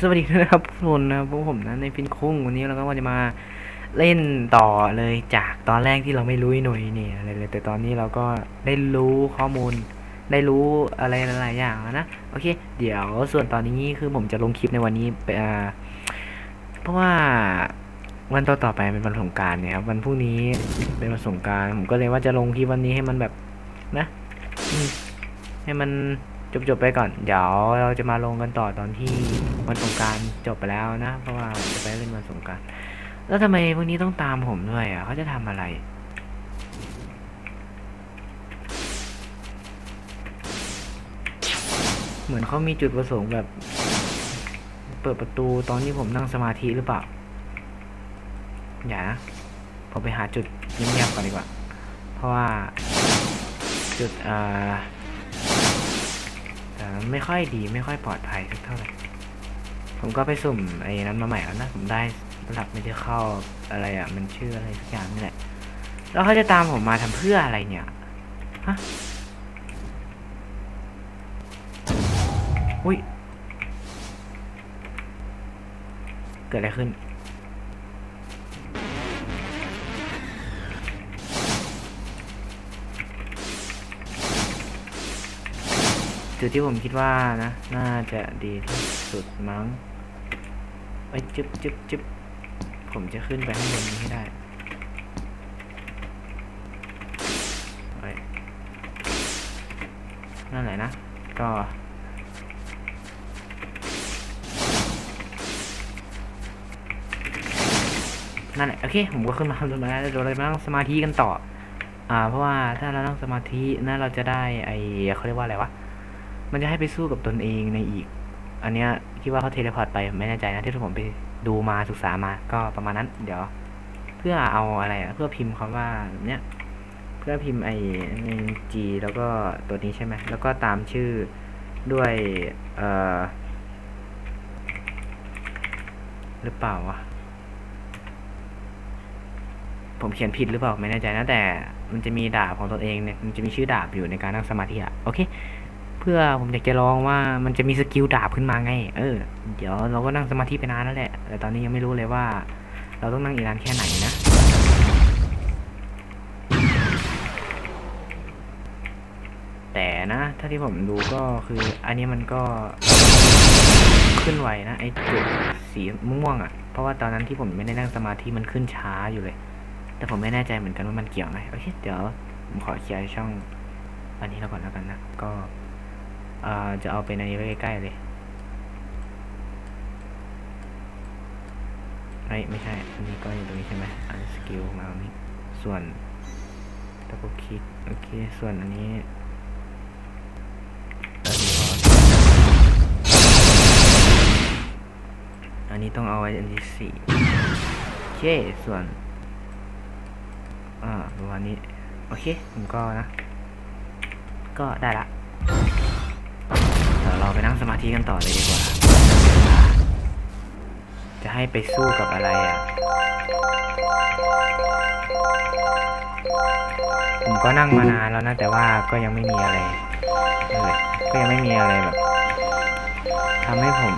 สวัสดีนะครับทุกคนนะพวกผมนะในฟินคุ้งวันนี้เราก็จะมาเล่นต่อเลยจากตอนแรกที่เราไม่รู้หน่วยเนี่ยอะไรเลยแต่ตอนนี้เราก็ได้รู้ข้อมูล ได้รู้อะไรหลายๆอย่างนะโอเค เดี๋ยวส่วนตอนนี้คือผมจะลงคลิปในวันนี้ไปเพราะว่าวันต่อต่อไปเป็นวันสงการเนี่ยครับวันพรุ่งนี้เป็นวันสงการผมก็เลยว่าจะลงคลิปวันนี้ให้มันแบบนะให้มัน จบจบๆไปก่อน เดี๋ยวเราจะมาลงกันต่อตอนที่วันสงกรารจบไปแล้วนะ เพราะว่าจะไปเล่นวันสงกราร แล้วทำไมพวกนี้ต้องตามผมด้วยอะเขาจะทำอะไรเหมือนเขามีจุดประสงค์แบบ เปิดประตูตอนที่ผมนั่งสมาธิหรือเปล่า อย่านะผมไปหาจุดเงียบๆก่อนดีกว่า เพราะว่า จุดอ่อแต่ ไม่ค่อยดีไม่ค่อยปลอดภัยสักเท่าไหร่ ผมก็ไปสุ่มไอ้นั้นมาใหม่แล้วนะ ผมได้ระดับไม่ได้เข้าอะไรอะ มันชื่ออะไรสักอย่างนี่แหละ แล้วเขาจะตามผมมาทำเพื่ออะไรเนี่ย ฮะ อุ้ย เกิดอะไรขึ้น จุดที่ผมคิดว่านะ น่าจะดีที่สุดมั้งไอ้ยจึ๊บจึ๊บจึ๊บผมจะขึ้นไปข้างบนนี้ให้ได้ไว้นั่นแหละนะ ก็นั่นแหละโอเคผมก็ขึ้นมาทำตรงนั้แล้วเดี๋ยวเราจะมานั่งสมาธิกันต่อ อ่า เพราะว่าถ้าเรานั่งสมาธิน่าเราจะได้ไอเขาเรียกว่าอะไรวะ มันจะให้ไปสู้กับตนเองในอีก อันเนี้ยที่ว่าเขาเทเลพอร์ตไปไม่แน่ใจนะที่ผมไปดูมาศึกษามาก็ประมาณนั้น เดี๋ยว เพื่อเอาอะไรอะเพื่อพิมพ์คำว่าเนี้ยเพื่อพิมพ์ไอ้ในจีแล้วก็ตัวนี้ใช่ไหมแล้วก็ตามชื่อด้วยเอ่อหรือเปล่าวะผมเขียนผิดหรือเปล่าไม่แน่ใจนะแต่มันจะมีดาบของตัวเองเนี่ยมันจะมีชื่อดาบอยู่ในการนั่งสมาธิอะโอเค เพื่อผมอยากจะลองว่ามันจะมีสกิลดาบขึ้นมาไง เออ เดี๋ยวเราก็นั่งสมาธิไปนานแล้วแหละ แต่ตอนนี้ยังไม่รู้เลยว่า เราต้องนั่งอีกนานแค่ไหนนะแต่นะ ถ้าที่ผมดูก็คืออันนี้มันก็ขึ้นไวนะ ไอ้จุดสีม่วงอะ่ะ เพราะว่าตอนนั้นที่ผมไม่ได้นั่งสมาธิมันขึ้นช้าอยู่เลย แต่ผมไม่แน่ใจเหมือนกันว่ามันเกี่ยวไหมโอเค เดี๋ยวผมขอเคลียร์ช่องอันนี้แล้วก่อนแล้วกันนะ ก็ จะเอาไปในนี้ไว้ใกล้ๆเลยไม่ไม่ใช่ อันนี้ก็อยู่ตรงนี้ใช่ไหมอันสกิลมาตรงนี้ ส่วนดับเบิลคลิกโอเค ส่วนอันนี้อันนี้พออันนี้ต้องเอาไว้อันที่สี่โอเค ส่วน อ่าประมาณนี้ โอเค ผมก็นะ ก็ได้ละ ดี๋ยวเราไปนั่งสมาธิกันต่อเลยดีกว่า จะให้ไปสู้กับอะไรอะ ผมก็นั่งมานานแล้วนะ แต่ว่าก็ยังไม่มีอะไรเลยก็ยังไม่มีอะไรแบบทำให้ผม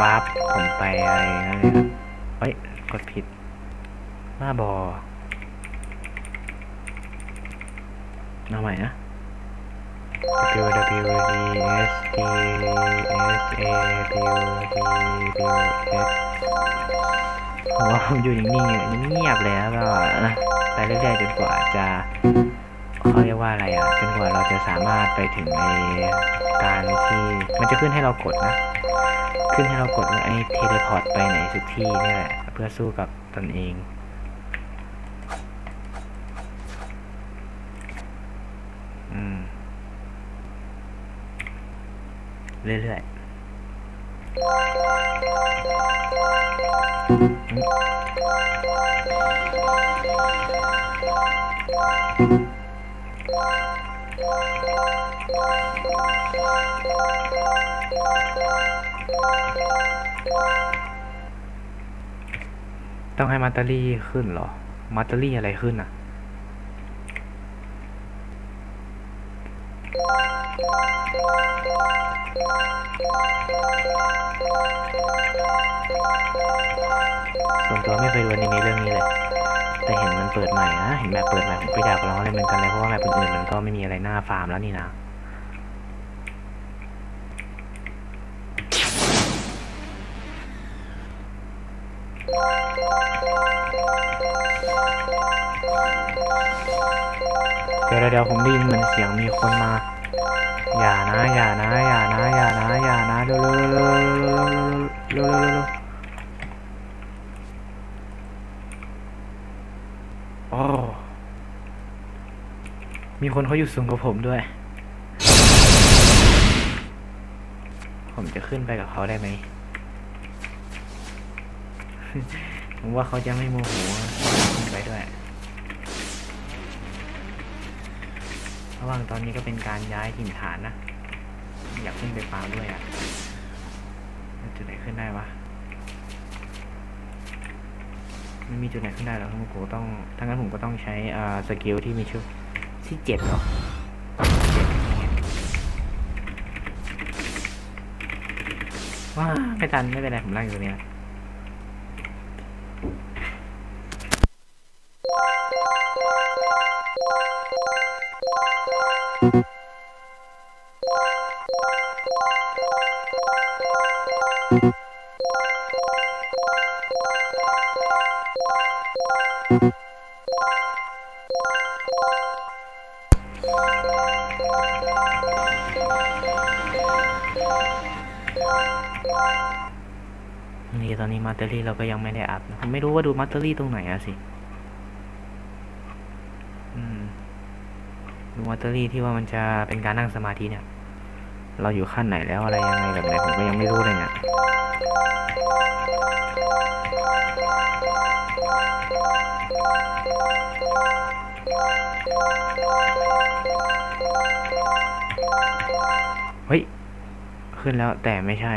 วาร์ปผมไปอะไรนั่นเลยนะเฮ้ย กดผิดบ้าบอเอาใหม่นะ W W D S D S A W D W S ผมว่าผมอยู่นิ่งๆเงียบเลยแล้วก็ไปเรื่อยๆจนกว่าจะเขาเรียกว่าอะไรอะจนกว่าเราจะสามารถไปถึงในการที่มันจะขึ้นให้เรากดนะ ขึ้นให้เรากดว่าไอ้เทเลพอร์ตไปไหนสักที่นี่แหละเพื่อสู้กับตนเอง เรื่อยๆ ต้องให้มัตเตอรี่ขึ้นเหรอ มัตเตอรี่อะไรขึ้นอะ ส่วนตัวไม่เคยดูอนิเมะเรื่องนี้เลย แต่เห็นมันเปิดใหม่นะ เห็นแบบเปิดใหม่ผมไปดาวก็ร้องเลยเหมือนกันเลยเพราะว่าแบบอื่นๆมันก็ไม่มีอะไรหน้าฟาร์มแล้วนี่นะเดี๋ยวเดี๋ยวผมได้ยินเหมือนเสียงมีคนมา อย่านะ อย่านะ อย่านะ อย่านะ อย่านะเร็วเร็วเร็วเร็วเร็วเร็วโอ้มีคนเขาอยู่สูงกว่าผมด้วย ผมจะขึ้นไปกับเขาได้ไหมผมว่าเขาจะไม่โมโหไปด้วย ระหว่างตอนนี้ก็เป็นการย้ายถิ่นฐานนะ อยากขึ้นไปฟาร์มด้วยอะจุดไหนขึ้นได้วะไม่มีจุดไหนขึ้นได้หรอกทั้งผมต้องทั้งนั้นผมก็ต้องใช้อ่าสกิลที่มีชื่อที่เจ็ดเหรอเจ็ดนี่ไงว้าไม่ทันไม่เป็นไรผมนั่งอยู่ตรงนี้นะ นี่ตอนนี้มาเตอรี่เราก็ยังไม่ได้อัพนะผมไม่รู้ว่าดูมาเตอรี่ตรงไหนอะสิอืมดูมาเตอรี่ที่ว่ามันจะเป็นการนั่งสมาธิเนี่ย เราอยู่ขั้นไหนแล้วอะไรยังไงแบบไหนผมก็ยังไม่รู้เลยเนี่ย เฮ้ย ขึ้นแล้วแต่ไม่ใช่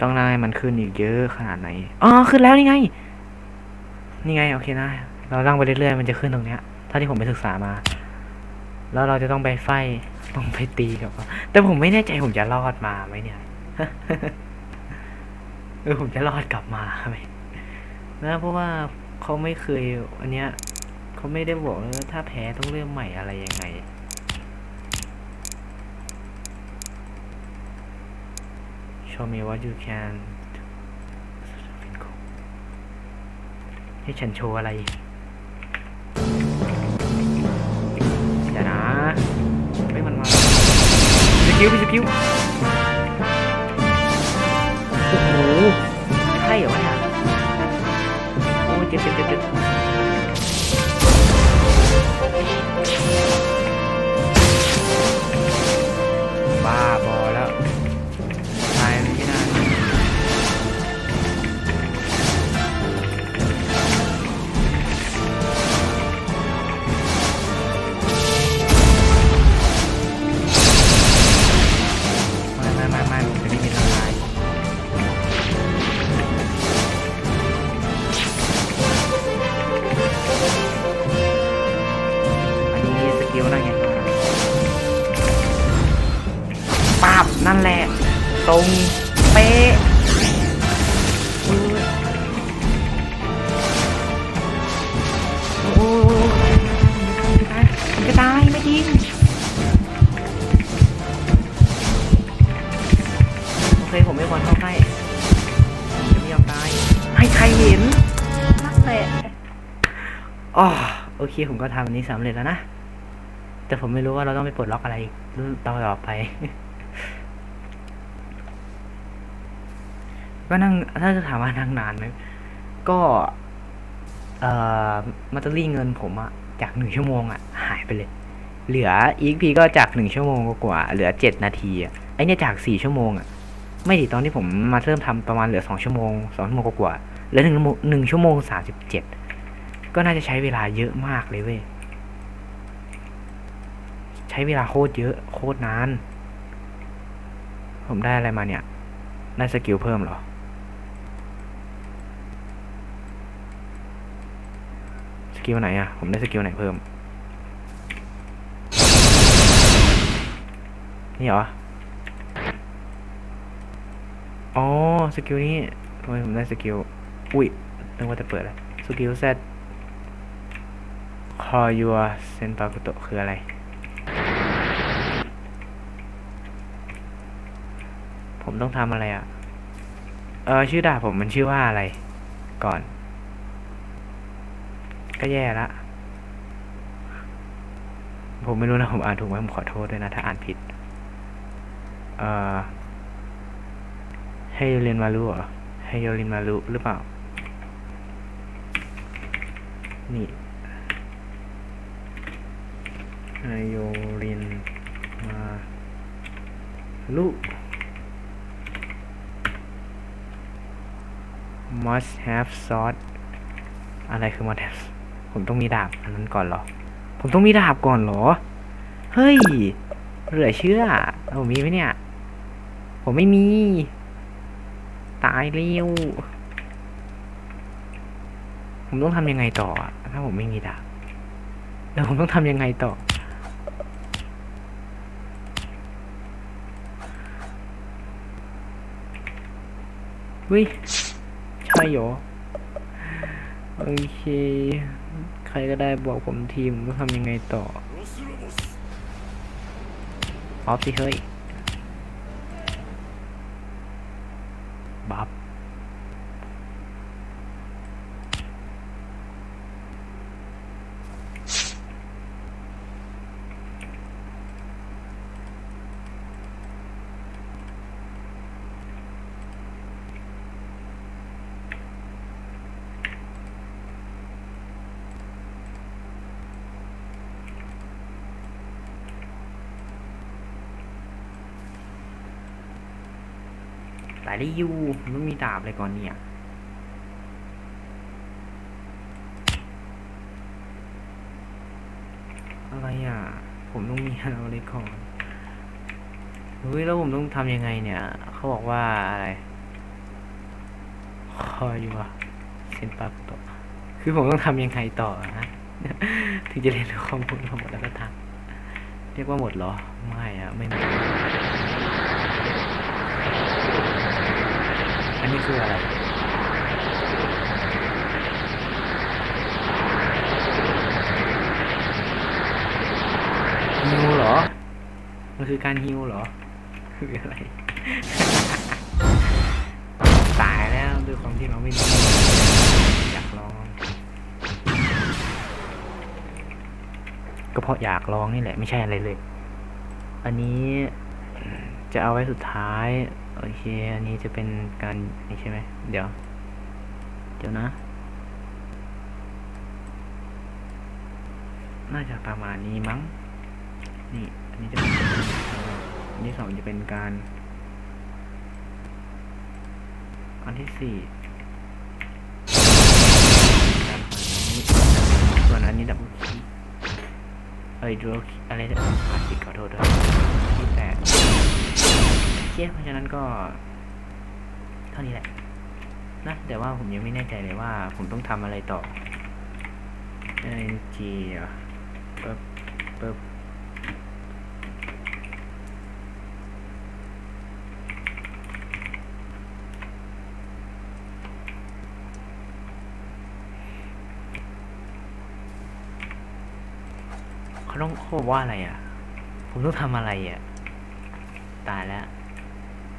ต้องนั่งให้มันขึ้นอีกเยอะขนาดไหน อ๋อ ขึ้นแล้วนี่ไง นี่ไง โอเคนะ เรานั่งไปเรื่อยๆ มันจะขึ้นตรงเนี้ยเท่าที่ผมไปศึกษามา แล้วเราจะต้องไปไฟต้องไปตีกับเขาแต่ผมไม่แน่ใจผมจะรอดมาไหมเนี่ยเออผมจะรอดกลับมาไหม นะเพราะว่าเขาไม่เคยอันเนี้ยเขาไม่ได้บอกเลยว่าถ้าแพ้ต้องเริ่มใหม่อะไรยังไง Show me what you can ให้ฉันโชว์อะไรอย่านะไม่มันมาสกิลพี่สกิล ริง โอเค ผมไม่ควรเข้าใกล้ผมจะไม่ยอมตาย ให้ใครเห็นนั่นแหละอ๋อโอเค ผมก็ทำอันนี้สำเร็จแล้วนะ แต่ผมไม่รู้ว่าเราต้องไปปลดล็อกอะไรต่อต่อไป ก็นั่ง ถ้าจะถามว่านั่งนานไหม ก็ เอ่อ มัตเตอรี่เงินผมอะจากหนึ่งชั่วโมงอะหายไปเลย เหลืออีกพีก็จากหนึ่งชั่วโมงกว่า เหลือเจ็ดนาทีอะไอเนี่ยจากสี่ชั่วโมงอะ ไม่ดิตอนที่ผมมาเริ่มทำประมาณเหลือสองชั่วโมงสองชั่วโมงกว่าๆเหลือหนึ่งหนึ่งชั่วโมงสามสิบเจ็ดก็น่าจะใช้เวลาเยอะมากเลยเว้ยใช้เวลาโคตรเยอะโคตรนาน ผมได้อะไรมาเนี่ยได้สกิลเพิ่มเหรอสกิลไหนอะผมได้สกิลไหนเพิ่ม นี่เหรอ อ๋อ สกิลนี้ทำไมผมได้สกิล อุ้ยนึกว่าจะเปิดอะไรสกิลเซตคอยัวเซนปากุโตคืออะไร ผมต้องทำอะไรอะ เออ ชื่อดาบผมมันชื่อว่าอะไร ก่อน ก็แย่ละผมไม่รู้นะผมอ่านถูกไหมผมขอโทษด้วยนะ ถ้าอ่านผิด อ่อให้เรียนมารู้เหรอให้โยรินมารู้หรือเปล่า นี่ให้โยรินมารู้ must have sword อะไรคือ must have ผมต้องมีดาบอันนั้นก่อนเหรอ ผมต้องมีดาบก่อนเหรอ เฮ้ยเหลือเชื่อผมมีไหมเนี่ย ผมไม่มี ตายเร็ว ผมต้องทำยังไงต่อ ถ้าผมไม่มีดาบแล้วผมต้องทำยังไงต่อเฮ้ยใช่เหรอ โอเค ใครก็ได้บอกผมทีมต้องทำยังไงต่อ ออฟสิเฮ้ย บับ แต่ได้ยูมต้องมีดาบเลยก่อนเนี่ยอะไรอะ ผมต้องมีอะไรก่อนเฮ้ยแล้วผมต้องทำยังไงเนี่ย เขาบอกว่าอะไรคอยอยู่อะเซนปาโตะคือผมต้องทำยังไงต่อฮะถึงจะเรียนรู้ข้อมูลมาหมดแล้วก็ทำเรียกว่าหมดเหรอ ไม่อะไม่หมด นี่คืออะไรฮิวเหรอ มันคือการฮิวเหรอ คืออะไร ตายแล้วด้วยความที่เราไม่รู้อยากลอง ก็เพราะอยากลองนี่แหละ ไม่ใช่อะไรเลย อันนี้จะเอาไว้สุดท้าย โอเค อันนี้จะเป็นการนี่ใช่ไหม เดี๋ยว เดี๋ยวนะ น่าจะประมาณนี้มั้ง นี่ อันนี้จะเป็นอันที่สองจะเป็นการ อันที่สี่การส่วนอันนี้ดับเบิลเอ้ยดูอะไรเนี่ยผ่านผิดขอโทษด้วยที่แปด เคเพราะฉะนั้นก็ เท่านี้แหละนะแต่ว่าผมยังไม่แน่ใจเลยว่า ผมต้องทำอะไรต่อ ng อะปึ๊บปึ๊บเขาต้องเขาบว่าอะไรอะ ผมต้องทำอะไรอะ ตายแล้ว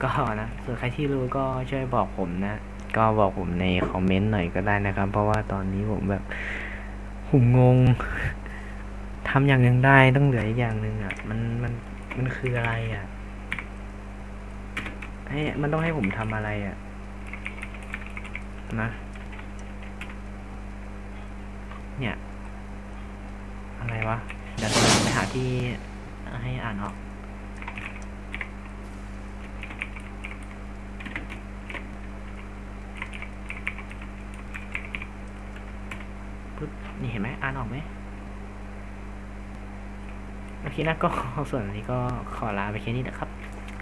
ก็นะส่วนใครที่รู้ก็ช่วยบอกผมนะ ก็บอกผมในคอมเมนต์หน่อยก็ได้นะครับ เพราะว่าตอนนี้ผมแบบผมงงทำอย่างหนึ่งได้ต้องเหลืออีกอย่างหนึ่งอะ มันมันมันคืออะไรอะให้มันต้องให้ผมทำอะไรอะ นะ เนี่ย อะไรวะเดี๋ยวเราไปหาที่ให้อ่านออก ปึ๊บนี่เห็นไหมอ่านออกไหมโอเคนะก็ส่วนอันนี้ก็ขอลาไปแค่นี้นะครับ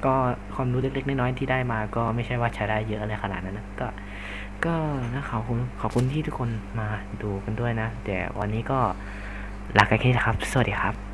ก็ความรู้เล็กๆน้อยๆที่ได้มา ก็ไม่ใช่ว่าใช้ได้เยอะอะไรขนาดนั้นนะก็ ก็นะขอบคุณขอบคุณที่ทุกคนมาดูกันด้วยนะแต่วันนี้ก็ลากันแค่นี้นะครับ สวัสดีครับ